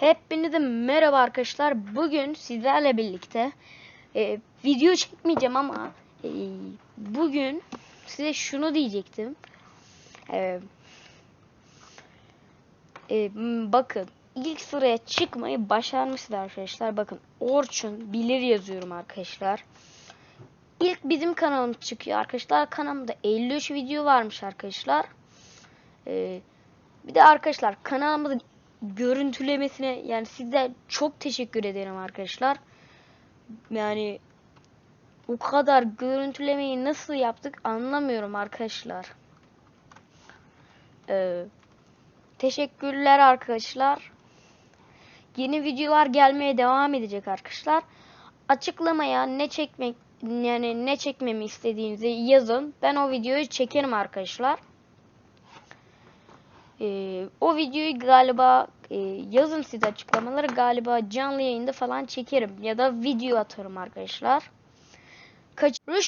Hepinize merhaba arkadaşlar. Bugün sizlerle birlikte e, video çekmeyeceğim ama e, bugün size şunu diyecektim. E, e, bakın ilk sıraya çıkmayı başarmışız arkadaşlar. Bakın Orçun bilir yazıyorum arkadaşlar. İlk bizim kanalımız çıkıyor arkadaşlar. Kanalımda 53 video varmış arkadaşlar. E, bir de arkadaşlar kanalımızın görüntülemesine yani size çok teşekkür ederim arkadaşlar. Yani o kadar görüntülemeyi nasıl yaptık anlamıyorum arkadaşlar. Ee, teşekkürler arkadaşlar. Yeni videolar gelmeye devam edecek arkadaşlar. Açıklamaya ne çekmek yani ne çekmemi istediğinizi yazın. Ben o videoyu çekerim arkadaşlar. Ee, o videoyu galiba e, yazın siz açıklamaları galiba canlı yayında falan çekerim ya da video atarım arkadaşlar. Kaçırmış